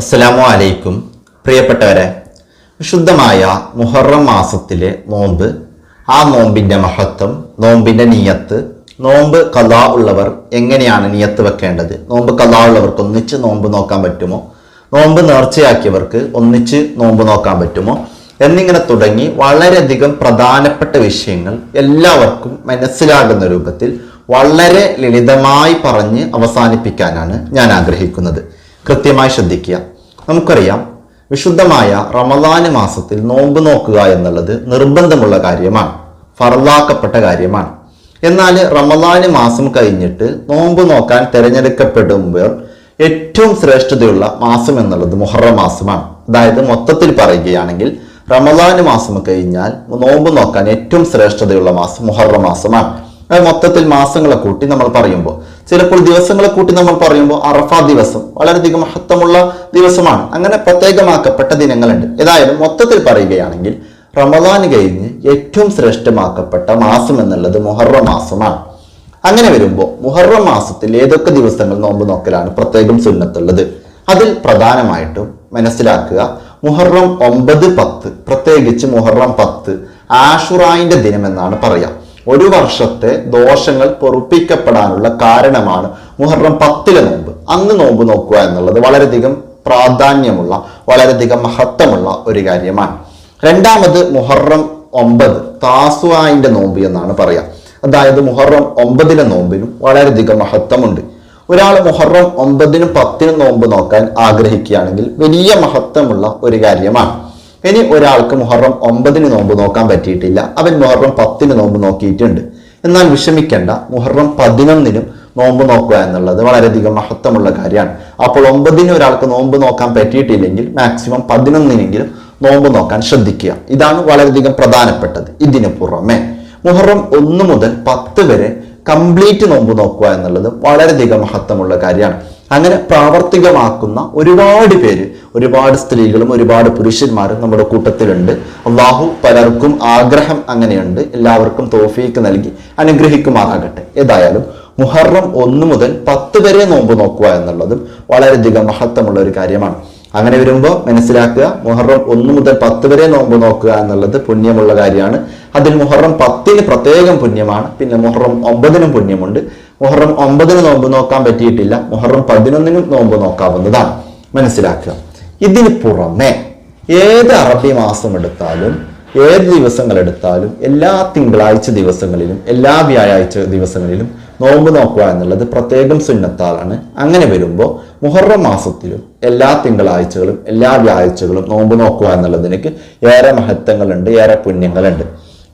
അസ്സലാമു അലൈക്കും. പ്രിയപ്പെട്ടവരെ വിശുദ്ധമായ മുഹറം മാസത്തിലെ നോമ്പ് ആ നോമ്പിന്റെ മഹത്വം നോമ്പിന്റെ നിയത്ത് നോമ്പ് കലാ ഉള്ളവർ എങ്ങനെയാണ് നിയത്ത് വെക്കേണ്ടത്? നോമ്പ് കലാ ഉള്ളവർക്ക് ഒന്നിച്ച് നോമ്പ് നോക്കാൻ പറ്റുമോ? നോമ്പ് നേർച്ചയാക്കിയവർക്ക് ഒന്നിച്ച് നോമ്പ് നോക്കാൻ പറ്റുമോ? എന്നിങ്ങനെ തുടങ്ങി വളരെയധികം പ്രധാനപ്പെട്ട വിഷയങ്ങൾ എല്ലാവർക്കും മനസ്സിലാകുന്ന രൂപത്തിൽ വളരെ ലളിതമായി പറഞ്ഞ് അവസാനിപ്പിക്കാനാണ് ഞാൻ ആഗ്രഹിക്കുന്നത്. കൃത്യമായി ശ്രദ്ധിക്കുക. നമുക്കറിയാം വിശുദ്ധമായ റമദാന് മാസത്തിൽ നോമ്പ് നോക്കുക എന്നുള്ളത് നിർബന്ധമുള്ള കാര്യമാണ് ഫറലാക്കപ്പെട്ട കാര്യമാണ്. എന്നാൽ റമദാന് മാസം കഴിഞ്ഞിട്ട് നോമ്പ് നോക്കാൻ തിരഞ്ഞെടുക്കപ്പെടുമ്പോൾ ഏറ്റവും ശ്രേഷ്ഠതയുള്ള മാസം എന്നുള്ളത് മുഹറം മാസമാണ്. അതായത് മൊത്തത്തിൽ പറയുകയാണെങ്കിൽ റമദാന് മാസം കഴിഞ്ഞാൽ നോമ്പ് നോക്കാൻ ഏറ്റവും ശ്രേഷ്ഠതയുള്ള മാസം മുഹറം മാസമാണ്. മൊത്തത്തിൽ മാസങ്ങളെ കൂട്ടി നമ്മൾ പറയുമ്പോൾ. ചിലപ്പോൾ ദിവസങ്ങളെ കൂട്ടി നമ്മൾ പറയുമ്പോൾ അറഫ ദിവസം വളരെയധികം മഹത്വമുള്ള ദിവസമാണ്. അങ്ങനെ പ്രത്യേകമാക്കപ്പെട്ട ദിനങ്ങളുണ്ട്. ഏതായാലും മൊത്തത്തിൽ പറയുകയാണെങ്കിൽ റമദാൻ കഴിഞ്ഞ് ഏറ്റവും ശ്രേഷ്ഠമാക്കപ്പെട്ട മാസം എന്നുള്ളത് മുഹറം മാസമാണ്. അങ്ങനെ വരുമ്പോൾ മുഹറം മാസത്തിൽ ഏതൊക്കെ ദിവസങ്ങൾ നോമ്പ് നോക്കലാണ് പ്രത്യേകം സുന്നത്തുള്ളത്? അതിൽ പ്രധാനമായിട്ടും മനസ്സിലാക്കുക മുഹറം ഒമ്പത് പത്ത് പ്രത്യേകിച്ച് മുഹറം പത്ത് ദിനം എന്നാണ് പറയാം. ഒരു വർഷത്തെ ദോഷങ്ങൾ പൊറുപ്പിക്കപ്പെടാനുള്ള കാരണമാണ് മുഹറം പത്തിലെ നോമ്പ്. അന്ന് നോമ്പ് നോക്കുക എന്നുള്ളത് വളരെയധികം പ്രാധാന്യമുള്ള വളരെയധികം മഹത്വമുള്ള ഒരു കാര്യമാണ്. രണ്ടാമത് മുഹറം ഒമ്പത് താസുവായിന്റെ നോമ്പ് എന്നാണ് പറയാം. അതായത് മുഹറം ഒമ്പതിലെ നോമ്പിനും വളരെയധികം മഹത്വമുണ്ട്. ഒരാൾ മുഹറം ഒമ്പതിനും പത്തിനും നോമ്പ് നോക്കാൻ ആഗ്രഹിക്കുകയാണെങ്കിൽ വലിയ മഹത്വമുള്ള ഒരു കാര്യമാണ്. ഇനി ഒരാൾക്ക് മുഹറം ഒമ്പതിന് നോമ്പ് നോക്കാൻ പറ്റിയിട്ടില്ല. അവൻ മുഹറം പത്തിന് നോമ്പ് നോക്കിയിട്ടുണ്ട്. എന്നാൽ വിഷമിക്കേണ്ട. മുഹറം പതിനൊന്നിനും നോമ്പ് നോക്കുക എന്നുള്ളത് വളരെയധികം മഹത്വമുള്ള കാര്യമാണ്. അപ്പോൾ ഒമ്പതിന് ഒരാൾക്ക് നോമ്പ് നോക്കാൻ പറ്റിയിട്ടില്ലെങ്കിൽ മാക്സിമം പതിനൊന്നിനെങ്കിലും നോമ്പ് നോക്കാൻ ശ്രദ്ധിക്കുക. ഇതാണ് വളരെയധികം പ്രധാനപ്പെട്ടത് ഇതിനു പുറമെ. മുഹറം ഒന്ന് മുതൽ പത്ത് വരെ കംപ്ലീറ്റ് നോമ്പ് നോക്കുക എന്നുള്ളത് വളരെയധികം മഹത്വമുള്ള കാര്യമാണ്. അങ്ങനെ പ്രാവർത്തികമാക്കുന്ന ഒരുപാട് പേര് ഒരുപാട് സ്ത്രീകളും ഒരുപാട് പുരുഷന്മാരും നമ്മുടെ കൂട്ടത്തിലുണ്ട്. അള്ളാഹു പലർക്കും ആഗ്രഹം അങ്ങനെയുണ്ട്. എല്ലാവർക്കും തോഫീക്ക് നൽകി അനുഗ്രഹിക്കുമാറാകട്ടെ. ഏതായാലും മുഹറം ഒന്ന് മുതൽ പത്ത് വരെ നോമ്പ് നോക്കുക എന്നുള്ളതും വളരെയധികം മഹത്വമുള്ള ഒരു കാര്യമാണ്. അങ്ങനെ വരുമ്പോൾ മനസ്സിലാക്കുക മുഹറം ഒന്ന് മുതൽ പത്ത് വരെ നോമ്പ് നോക്കുക എന്നുള്ളത് പുണ്യമുള്ള കാര്യമാണ്. അതിൽ മുഹറം പത്തിന് പ്രത്യേകം പുണ്യമാണ്. പിന്നെ മുഹറം ഒമ്പതിനും പുണ്യമുണ്ട്. മുഹറം ഒമ്പതിന് നോമ്പ് നോക്കാൻ പറ്റിയിട്ടില്ല. മുഹറം പതിനൊന്നിനും നോമ്പ് നോക്കാവുന്നതാണ്. മനസ്സിലാക്കുക. ഇതിന് പുറമെ ഏത് അറബി മാസം എടുത്താലും ഏത് ദിവസങ്ങൾ എടുത്താലും എല്ലാ തിങ്കളാഴ്ച ദിവസങ്ങളിലും എല്ലാ വ്യാഴാഴ്ച ദിവസങ്ങളിലും നോമ്പ് നോക്കുക എന്നുള്ളത് പ്രത്യേകം സുന്നത്താലാണ്. അങ്ങനെ വരുമ്പോൾ മുഹറം മാസത്തിലും എല്ലാ തിങ്കളാഴ്ചകളും എല്ലാ വ്യാഴ്ചകളും നോമ്പ് നോക്കുക എന്നുള്ളതിനേക്ക് ഏറെ മഹത്വങ്ങളുണ്ട് ഏറെ പുണ്യങ്ങളുണ്ട്.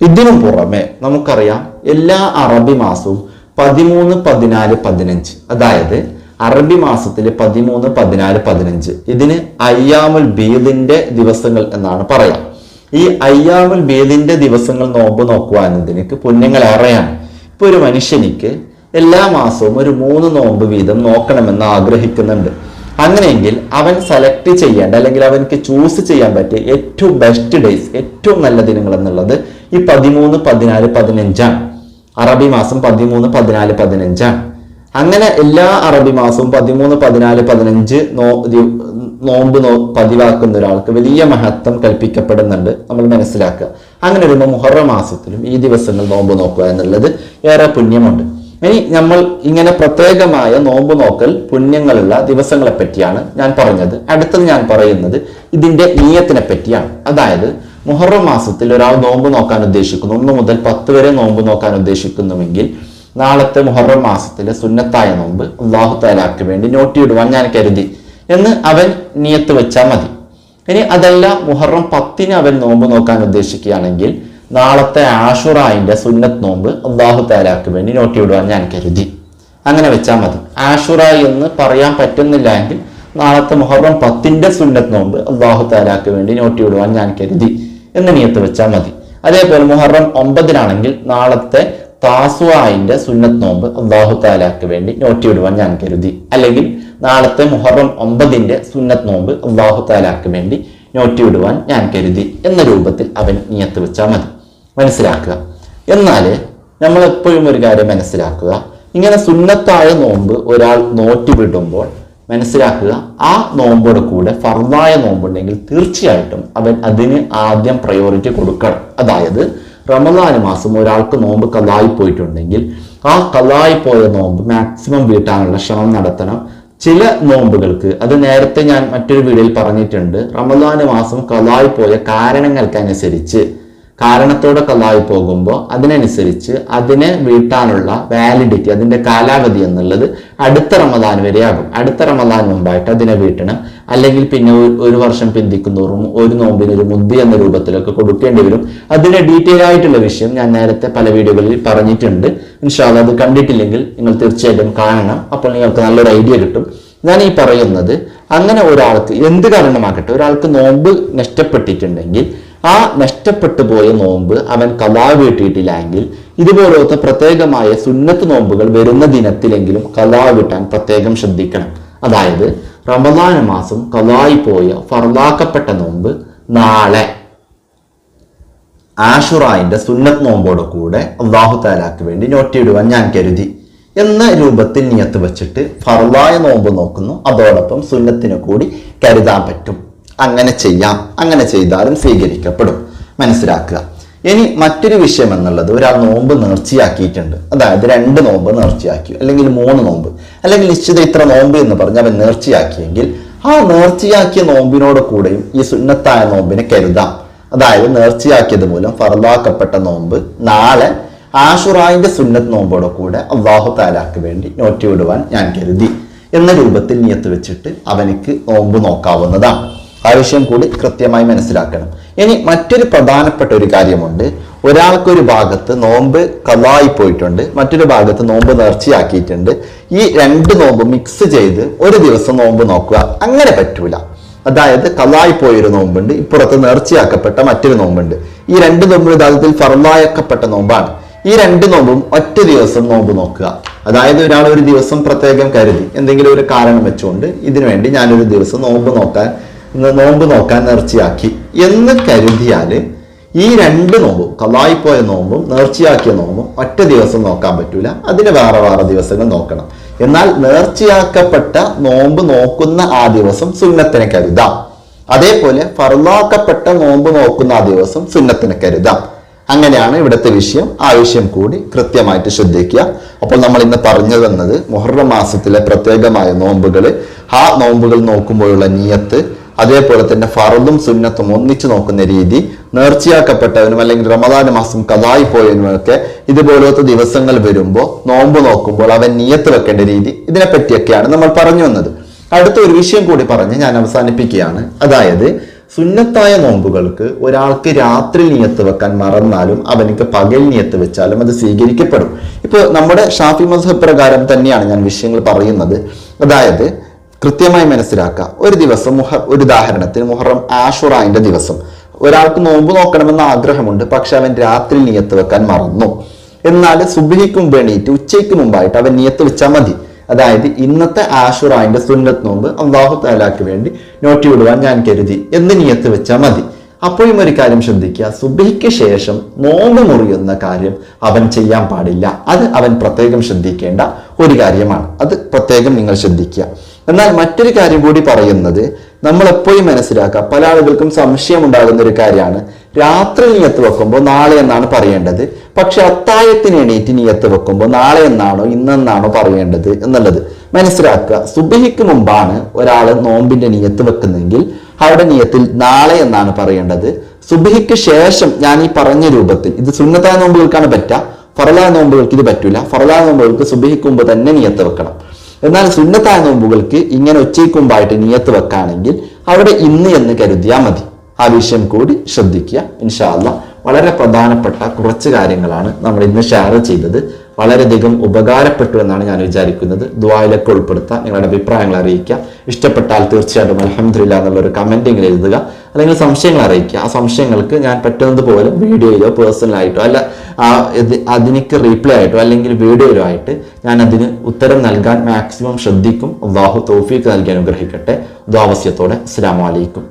ഇതിനു പുറമെ നമുക്കറിയാം എല്ലാ അറബി മാസവും പതിമൂന്ന് പതിനാല് പതിനഞ്ച്. അതായത് അറബി മാസത്തിൽ പതിമൂന്ന് പതിനാല് പതിനഞ്ച്. ഇതിന് അയ്യാമുൽ ബീദിന്റെ ദിവസങ്ങൾ എന്നാണ് പറയാം. ഈ അയ്യാമുൽ ബീദിന്റെ ദിവസങ്ങൾ നോമ്പ് നോക്കുക എന്നതിനേക്ക് പുണ്യങ്ങൾ ഏറെയാണ്. ഇപ്പൊ ഒരു മനുഷ്യനിക്ക് എല്ലാ മാസവും ഒരു മൂന്ന് നോമ്പ് വീതം നോക്കണമെന്ന് ആഗ്രഹിക്കുന്നുണ്ട്. അങ്ങനെയെങ്കിൽ അവൻ സെലക്ട് ചെയ്യേണ്ട അല്ലെങ്കിൽ അവനക്ക് ചൂസ് ചെയ്യാൻ പറ്റിയ ഏറ്റവും ബെസ്റ്റ് ഡേയ്സ് ഏറ്റവും നല്ല ദിനങ്ങൾ എന്നുള്ളത് ഈ പതിമൂന്ന് പതിനാല് പതിനഞ്ചാണ്. അറബി മാസം പതിമൂന്ന് പതിനാല് പതിനഞ്ചാണ് അങ്ങനെ എല്ലാ അറബി മാസവും പതിമൂന്ന് പതിനാല് പതിനഞ്ച് നോ നോമ്പ് നോ പതിവാക്കുന്ന ഒരാൾക്ക് വലിയ മഹത്വം കൽപ്പിക്കപ്പെടുന്നുണ്ട്. നമ്മൾ മനസ്സിലാക്കുക. അങ്ങനെ വരുമ്പോൾ മുഹറ മാസത്തിലും ഈ ദിവസങ്ങൾ നോമ്പ് നോക്കുക എന്നുള്ളത് ഏറെ പുണ്യമുണ്ട്. ഇനി നമ്മൾ ഇങ്ങനെ പ്രത്യേകമായ നോമ്പ് നോക്കൽ പുണ്യങ്ങളുള്ള ദിവസങ്ങളെ പറ്റിയാണ് ഞാൻ പറഞ്ഞത്. അടുത്തത് ഞാൻ പറയുന്നത് ഇതിന്റെ നീയത്തിനെ പറ്റിയാണ്. അതായത് മുഹറം മാസത്തിൽ ഒരാൾ നോമ്പ് നോക്കാൻ ഉദ്ദേശിക്കുന്നു. ഒന്ന് മുതൽ പത്ത് വരെ നോമ്പ് നോക്കാൻ ഉദ്ദേശിക്കുന്നുവെങ്കിൽ നാളത്തെ മുഹറം മാസത്തിലെ സുന്നത്തായ നോമ്പ് അള്ളാഹു താലാക്ക് വേണ്ടി നോട്ടിയിടുവാൻ ഞാൻ കരുതി എന്ന് അവൻ നിയത്ത് വെച്ചാൽ മതി. ഇനി അതല്ല മുഹറം പത്തിന് അവൻ നോമ്പ് നോക്കാൻ ഉദ്ദേശിക്കുകയാണെങ്കിൽ നാളത്തെ ആഷുറായിന്റെ സുന്നത്ത് നോമ്പ് അള്ളാഹു താലാക്ക് വേണ്ടി നോട്ടിയിടുവാൻ ഞാൻ കരുതി. അങ്ങനെ വെച്ചാൽ മതി. ആഷുറ എന്ന് പറയാൻ പറ്റുന്നില്ല എങ്കിൽ നാളത്തെ മുഹറം പത്തിന്റെ സുന്നത്ത് നോമ്പ് അള്ളാഹു താലാക്ക് വേണ്ടി നോട്ടിയിടുവാൻ ഞാൻ കരുതി. എന്ന് നിയത്ത് വെച്ചാൽ മതി. അതേപോലെ മുഹറം ഒമ്പതിനാണെങ്കിൽ നാളത്തെ താസുവായിന്റെ സുന്നത്ത് നോമ്പ് അള്ളാഹു താലാക്ക് വേണ്ടി നോട്ടിയിടുവാൻ ഞാൻ കരുതി. അല്ലെങ്കിൽ നാളത്തെ മുഹറം ഒമ്പതിന്റെ സുന്നത്ത് നോമ്പ് അള്ളാഹു താലാക്ക് വേണ്ടി നോട്ടിയിടുവാൻ ഞാൻ കരുതി എന്ന രൂപത്തിൽ അവൻ നിയത്ത് വെച്ചാൽ മതി. മനസ്സിലാക്കുക? എന്നാൽ നമ്മൾ എപ്പോഴും ഒരു കാര്യം മനസ്സിലാക്കുക. ഇങ്ങനെ സുന്നത്തായ നോമ്പ് ഒരാൾ നോറ്റി വിടുമ്പോൾ മനസ്സിലാക്കുക. ആ നോമ്പോട് കൂടെ ഫർദായ നോമ്പുണ്ടെങ്കിൽ തീർച്ചയായിട്ടും അവൻ അതിന് ആദ്യം പ്രയോറിറ്റി കൊടുക്കണം. അതായത് റമദാൻ മാസം ഒരാൾക്ക് നോമ്പ് കലായി പോയിട്ടുണ്ടെങ്കിൽ ആ കലായി പോയ നോമ്പ് മാക്സിമം വീട്ടാനുള്ള ശ്രമം നടത്തണം. ചില നോമ്പുകൾക്ക് അത് നേരത്തെ ഞാൻ മറ്റൊരു വീഡിയോയിൽ പറഞ്ഞിട്ടുണ്ട് റമദാൻ മാസം കലായി പോയ കാരണങ്ങൾക്കനുസരിച്ച് കാരണത്തോടെ കലായി പോകുമ്പോൾ അതിനനുസരിച്ച് അതിനെ വീട്ടാനുള്ള വാലിഡിറ്റി അതിന്റെ കാലാവധി എന്നുള്ളത് അടുത്ത റമദാൻ വരെയാകും. അടുത്ത റമദാൻ മുമ്പായിട്ട് അതിനെ വീട്ടണം. അല്ലെങ്കിൽ പിന്നെ ഒരു- വർഷം പിന്തിക്കുന്നോറും ഒരു നോമ്പിന് ഒരു മുദ്ദി എന്ന രൂപത്തിലൊക്കെ കൊടുക്കേണ്ടി വരും. അതിന്റെ ഡീറ്റെയിൽ ആയിട്ടുള്ള വിഷയം ഞാൻ നേരത്തെ പല വീഡിയോകളിൽ പറഞ്ഞിട്ടുണ്ട്. ഇൻഷാല്ല അത് കണ്ടിട്ടില്ലെങ്കിൽ നിങ്ങൾ തീർച്ചയായിട്ടും കാണണം. അപ്പോൾ നിങ്ങൾക്ക് നല്ലൊരു ഐഡിയ കിട്ടും. ഞാൻ ഈ പറയുന്നത് അങ്ങനെ ഒരാൾക്ക് എന്ത് കാരണമാകട്ടെ ഒരാൾക്ക് നോമ്പ് നഷ്ടപ്പെട്ടിട്ടുണ്ടെങ്കിൽ ആ നഷ്ടപ്പെട്ടു പോയ നോമ്പ് അവൻ കലാ വീട്ടിയിട്ടില്ല ഇതുപോലത്തെ പ്രത്യേകമായ സുന്നത്ത് നോമ്പുകൾ വരുന്ന ദിനത്തിലെങ്കിലും കലാ വീട്ടാൻ പ്രത്യേകം ശ്രദ്ധിക്കണം. അതായത് റമദാന മാസം കലായി പോയ ഫർദാക്കപ്പെട്ട നോമ്പ് നാളെ. ആഷുറായിന്റെ സുന്നത്ത് നോമ്പോട് കൂടെ അള്ളാഹു താലാക്ക് വേണ്ടി നോട്ടിയിടുവാൻ ഞാൻ കരുതി. എന്ന രൂപത്തിൽ നിയത്ത് വെച്ചിട്ട് ഫർദായ നോമ്പ് നോക്കുന്നു. അതോടൊപ്പം സുന്നത്തിനെ കൂടി കരുതാൻ പറ്റും. അങ്ങനെ ചെയ്യാം അങ്ങനെ ചെയ്താലും സ്വീകരിക്കപ്പെടും. മനസ്സിലാക്കുക. ഇനി മറ്റൊരു വിഷയം എന്നുള്ളത് ഒരാൾ നോമ്പ് നേർച്ചയാക്കിയിട്ടുണ്ട്. അതായത് രണ്ട് നോമ്പ് നേർച്ചയാക്കി. അല്ലെങ്കിൽ മൂന്ന് നോമ്പ്. അല്ലെങ്കിൽ നിശ്ചിത ഇത്ര നോമ്പ് എന്ന് പറഞ്ഞ് അവൻ നേർച്ചയാക്കിയെങ്കിൽ ആ നേർച്ചയാക്കിയ നോമ്പിനോട് കൂടെയും ഈ സുന്നത്തായ നോമ്പിനെ കരുതാം. അതായത് നേർച്ചയാക്കിയത് മൂലം ഫറലാക്കപ്പെട്ട നോമ്പ് നാളെ ആഷുറായിന്റെ സുന്നത്ത് നോമ്പോടെ കൂടെ അള്ളാഹു താലാക്ക് വേണ്ടി നോറ്റി വിടുവാൻ ഞാൻ കരുതി. എന്ന രൂപത്തിൽ നിയത്ത് വെച്ചിട്ട് അവനിക്ക് നോമ്പ് നോക്കാവുന്നതാണ്. ആ വിഷയം കൂടി കൃത്യമായി മനസ്സിലാക്കണം. ഇനി മറ്റൊരു പ്രധാനപ്പെട്ട ഒരു കാര്യമുണ്ട്. ഒരാൾക്കൊരു ഭാഗത്ത് നോമ്പ് കലായി പോയിട്ടുണ്ട്. മറ്റൊരു ഭാഗത്ത് നോമ്പ് നേർച്ചയാക്കിയിട്ടുണ്ട്. ഈ രണ്ട് നോമ്പ് മിക്സ് ചെയ്ത് ഒരു ദിവസം നോമ്പ് നോക്കുക അങ്ങനെ പറ്റൂല. അതായത് കലായി പോയൊരു നോമ്പുണ്ട് ഇപ്പുറത്ത് നേർച്ചയാക്കപ്പെട്ട മറ്റൊരു നോമ്പുണ്ട്. ഈ രണ്ട് നോമ്പ് യഥാർത്ഥത്തിൽ ഫർവായക്കപ്പെട്ട നോമ്പാണ്. ഈ രണ്ട് നോമ്പും ഒറ്റ ദിവസം നോമ്പ് നോക്കുക. അതായത് ഒരാൾ ഒരു ദിവസം പ്രത്യേകം കരുതി എന്തെങ്കിലും ഒരു കാരണം വെച്ചുകൊണ്ട് ഇതിനുവേണ്ടി ഞാനൊരു ദിവസം നോമ്പ് നോക്കാൻ നോമ്പ് നോക്കാൻ നേർച്ചയാക്കി എന്ന് കരുതിയാൽ ഈ രണ്ട് നോമ്പും കലായി പോയ നോമ്പും നേർച്ചയാക്കിയ നോമ്പും ഒറ്റ ദിവസം നോക്കാൻ പറ്റൂല. അതിന് വേറെ വേറെ ദിവസങ്ങൾ നോക്കണം. എന്നാൽ നേർച്ചയാക്കപ്പെട്ട നോമ്പ് നോക്കുന്ന ആ ദിവസം സുന്നത്തിനെ കരുതാം. അതേപോലെ ഫർലാക്കപ്പെട്ട നോമ്പ് നോക്കുന്ന ആ ദിവസം സുന്നത്തിനെ കരുതാം. അങ്ങനെയാണ് ഇവിടുത്തെ വിഷയം. ആ വിഷയം കൂടി കൃത്യമായിട്ട് ശ്രദ്ധിക്കുക. അപ്പോൾ നമ്മൾ ഇന്ന് പറഞ്ഞു തന്നത് മുഹറം മാസത്തിലെ പ്രത്യേകമായ നോമ്പുകൾ ആ നോമ്പുകൾ നോക്കുമ്പോഴുള്ള നിയത്ത് അതേപോലെ തന്നെ ഫറദും സുന്നത്തും ഒന്നിച്ചു നോക്കുന്ന രീതി നേർച്ചയാക്കപ്പെട്ടവനും അല്ലെങ്കിൽ റമദാൻ മാസം കഥായി പോയവനുമൊക്കെ ഇതുപോലത്തെ ദിവസങ്ങൾ വരുമ്പോൾ നോമ്പ് നോക്കുമ്പോൾ അവൻ നിയത്ത് വെക്കേണ്ട രീതി ഇതിനെപ്പറ്റിയൊക്കെയാണ് നമ്മൾ പറഞ്ഞു വന്നത്. അടുത്ത ഒരു വിഷയം കൂടി പറഞ്ഞ് ഞാൻ അവസാനിപ്പിക്കുകയാണ്. അതായത് സുന്നത്തായ നോമ്പുകൾക്ക് ഒരാൾക്ക് രാത്രി നിയത്ത് വെക്കാൻ മറന്നാലും അവനിക്ക് പകൽ നിയത്ത് വെച്ചാലും അത് സ്വീകരിക്കപ്പെടും. ഇപ്പോൾ നമ്മുടെ ഷാഫി മസഹ പ്രകാരം തന്നെയാണ് ഞാൻ വിഷയങ്ങൾ പറയുന്നത്. അതായത് കൃത്യമായി മനസ്സിലാക്കുക. ഒരു ദിവസം മുഹ ഒരു ഉദാഹരണത്തിന് മുഹറം ആഷുറായിന്റെ ദിവസം. ഒരാൾക്ക് നോമ്പ് നോക്കണമെന്ന് ആഗ്രഹമുണ്ട് പക്ഷെ അവൻ രാത്രി നിയത്ത് വെക്കാൻ മറന്നു. എന്നാൽ സുബിഹിക്ക് മുമ്പ് എണീറ്റ് ഉച്ചയ്ക്ക് മുമ്പായിട്ട് അവൻ നിയത്ത് വെച്ചാൽ മതി. അതായത് ഇന്നത്തെ ആഷുറായിന്റെ സുന്നത്ത് നോമ്പ് അള്ളാഹു താലാക്ക് വേണ്ടി നോട്ടി വിടുവാൻ ഞാൻ കരുതി. എന്ന് നിയത്ത് വെച്ചാൽ മതി. അപ്പോഴും ഒരു കാര്യം ശ്രദ്ധിക്കുക. സുബിഹിക്ക് ശേഷം നോമ്പ് മുറിയുന്ന കാര്യം അവൻ ചെയ്യാൻ പാടില്ല. അത് അവൻ പ്രത്യേകം ശ്രദ്ധിക്കേണ്ട ഒരു കാര്യമാണ്. അത് പ്രത്യേകം നിങ്ങൾ ശ്രദ്ധിക്കുക. എന്നാൽ മറ്റൊരു കാര്യം കൂടി പറയുന്നത് നമ്മൾ എപ്പോഴും മനസ്സിലാക്കുക. പല ആളുകൾക്കും സംശയം ഉണ്ടാകുന്ന ഒരു കാര്യമാണ്. രാത്രി നീയത്ത് വെക്കുമ്പോൾ നാളെ എന്നാണ് പറയേണ്ടത്. പക്ഷെ അത്തായത്തിന് എണീറ്റ് നീയത്ത് വെക്കുമ്പോൾ നാളെ എന്നാണോ ഇന്നെന്നാണോ പറയേണ്ടത് എന്നുള്ളത് മനസ്സിലാക്കുക. സുബഹിക്ക് മുമ്പാണ് ഒരാൾ നോമ്പിന്റെ നീയത്ത് വെക്കുന്നതെങ്കിൽ അവിടെ നീയത്തിൽ നാളെ എന്നാണ് പറയേണ്ടത്. സുബഹിക്ക് ശേഷം ഞാൻ ഈ പറഞ്ഞ രൂപത്തിൽ ഇത് സുന്നത്തായ നോമ്പുകൾക്കാണ് പറ്റുക ഫറലായ നോമ്പുകൾക്ക് ഇത് പറ്റൂല. ഫറലായ നോമ്പുകൾക്ക് സുബഹിക്ക് മുമ്പ് തന്നെ നീയത്ത് വെക്കണം. എന്നാൽ സുന്നത്തായ നോമ്പുകൾക്ക് ഇങ്ങനെ ഒച്ചയ്ക്കുമ്പായിട്ട് നിയത്ത് വെക്കുകയാണെങ്കിൽ അവിടെ ഇന്ന് എന്ന് കരുതിയാൽ മതി. ആ വിഷയം കൂടി ശ്രദ്ധിക്കുക. ഇൻഷാല്ല വളരെ പ്രധാനപ്പെട്ട കുറച്ച് കാര്യങ്ങളാണ് നമ്മൾ ഇന്ന് ഷെയർ ചെയ്തത്. വളരെയധികം ഉപകാരപ്പെട്ടു എന്നാണ് ഞാൻ വിചാരിക്കുന്നത്. ദ്വായിലൊക്കെ ഉൾപ്പെടുത്താൻ നിങ്ങളുടെ അഭിപ്രായങ്ങൾ അറിയിക്കുക. ഇഷ്ടപ്പെട്ടാൽ തീർച്ചയായിട്ടും അലഹമില്ല എന്നുള്ളൊരു കമന്റിങ്ങിൽ എഴുതുക. അല്ലെങ്കിൽ സംശയങ്ങൾ അറിയിക്കുക. ആ സംശയങ്ങൾക്ക് ഞാൻ പറ്റുന്നത് പോലെ വീഡിയോയിലോ പേഴ്സണലായിട്ടോ അല്ല ആ അതിനേക്ക് റീപ്ലൈ ആയിട്ടോ അല്ലെങ്കിൽ വീഡിയോയിലോ ആയിട്ട് ഞാൻ അതിന് ഉത്തരം നൽകാൻ മാക്സിമം ശ്രദ്ധിക്കും. അള്ളാഹു തൗഫീഖ് നൽകി അനുഗ്രഹിക്കട്ടെ. ദ്വാവസ്യത്തോടെ അസ്സാം വലൈക്കും